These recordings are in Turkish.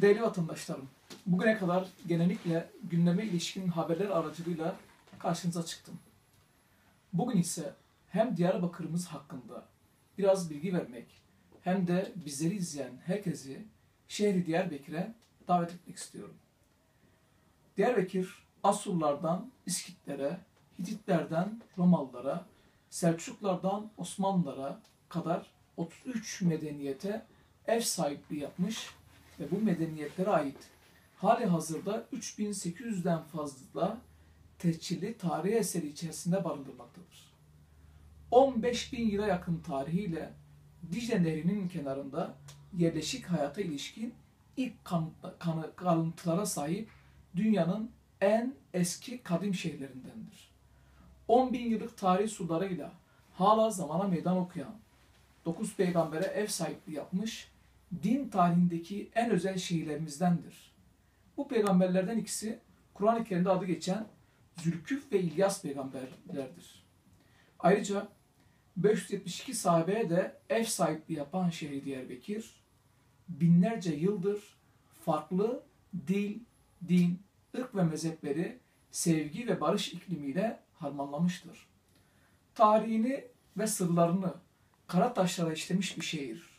Değerli vatandaşlarım, bugüne kadar genellikle gündeme ilişkin haberler aracılığıyla karşınıza çıktım. Bugün ise hem Diyarbakır'ımız hakkında biraz bilgi vermek hem de bizleri izleyen herkesi şehri Diyarbakır'a davet etmek istiyorum. Diyarbakır Asurlardan İskitlere, Hititlerden Romalılara, Selçuklardan Osmanlılara kadar 33 medeniyete ev sahipliği yapmış ve bu medeniyetlere ait hali hazırda 3800'den fazla tescilli tarihi eseri içerisinde barındırmaktadır. 15 bin yıla yakın tarihiyle Dicle Nehri'nin kenarında yerleşik hayata ilişkin ilk kanı- kalıntılara sahip dünyanın en eski kadim şehirlerindendir. 10 bin yıllık tarihi sularıyla hala zamana meydan okuyan, 9 peygambere ev sahipliği yapmış, din tarihindeki en özel şehirlerimizdendir. Bu peygamberlerden ikisi Kur'an-ı Kerim'de adı geçen Zülküf ve İlyas peygamberlerdir. Ayrıca 572 sahabeye de ev sahipliği yapan şehir Diyarbakır, binlerce yıldır farklı dil, din, ırk ve mezhepleri sevgi ve barış iklimiyle harmanlamıştır. Tarihini ve sırlarını kara taşlara işlemiş bir şehir.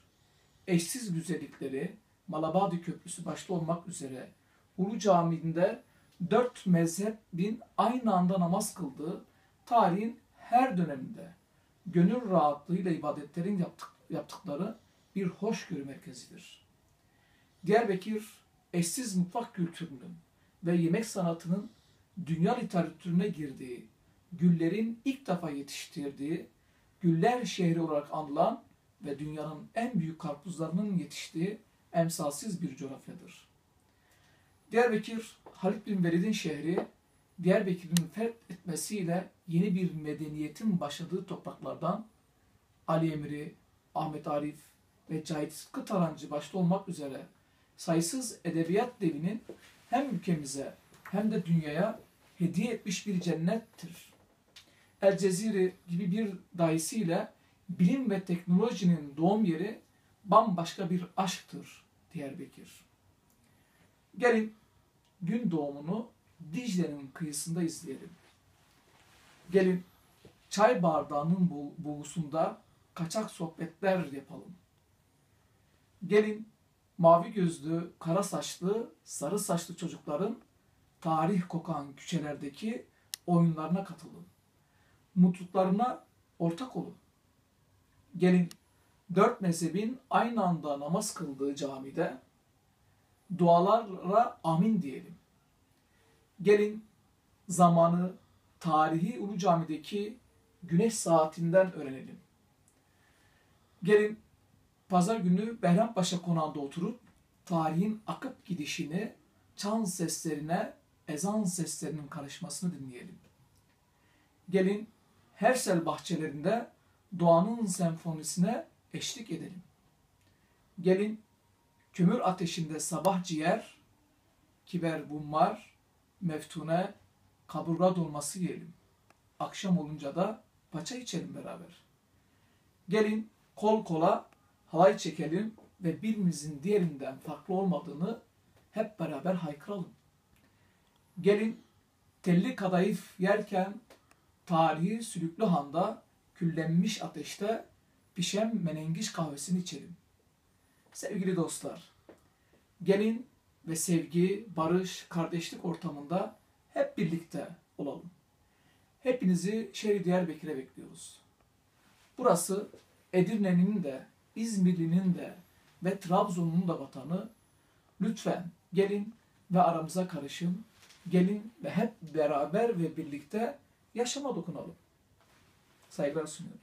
Eşsiz güzellikleri, Malabadi Köprüsü başta olmak üzere Ulu Camii'nde dört mezhebin aynı anda namaz kıldığı tarihin her döneminde gönül rahatlığıyla ibadetlerin yaptık, yaptıkları bir hoşgörü merkezidir. Diyarbakır eşsiz mutfak kültürünün ve yemek sanatının dünya literatürüne girdiği, güllerin ilk defa yetiştirdiği, güller şehri olarak anılan ve dünyanın en büyük karpuzlarının yetiştiği emsalsiz bir coğrafyadır. Diyarbakır, Halid bin Velid'in şehri, Diyarbakır'ın fethetmesiyle yeni bir medeniyetin başladığı topraklardan Ali Emri, Ahmet Arif ve Cahit Sıtkı Tarancı başta olmak üzere sayısız edebiyat devinin hem ülkemize hem de dünyaya hediye etmiş bir cennettir. El Cezire gibi bir dahisiyle bilim ve teknolojinin doğum yeri bambaşka bir aşktır Diyarbakır. Gelin gün doğumunu Dicle'nin kıyısında izleyelim. Gelin çay bardağının bu- buğusunda kaçak sohbetler yapalım. Gelin mavi gözlü, kara saçlı, sarı saçlı çocukların tarih kokan küçelerdeki oyunlarına katılın. Mutluluklarına ortak olun. Gelin dört mezhebin aynı anda namaz kıldığı camide dualarla amin diyelim. Gelin zamanı tarihi Ulu Cami'deki güneş saatinden öğrenelim. Gelin pazar günü Behrampaşa konağında oturup tarihin akıp gidişini çan seslerine ezan seslerinin karışmasını dinleyelim. Gelin Hersel bahçelerinde doğanın senfonisine eşlik edelim. Gelin kömür ateşinde sabah ciğer, kiber bummar, meftune, kaburga dolması yiyelim. Akşam olunca da paça içelim beraber. Gelin kol kola halay çekelim ve birimizin diğerinden farklı olmadığını hep beraber haykıralım. Gelin telli kadayıf yerken tarihi Sülüklü Han'da küllenmiş ateşte pişen menengiş kahvesini içelim. Sevgili dostlar, gelin ve sevgi, barış, kardeşlik ortamında hep birlikte olalım. Hepinizi şehri Diyarbakır'a bekliyoruz. Burası Edirne'nin de, İzmirli'nin de ve Trabzon'un da vatanı. Lütfen gelin ve aramıza karışın. Gelin ve hep beraber ve birlikte yaşama dokunalım. Saygılar sunuyorum.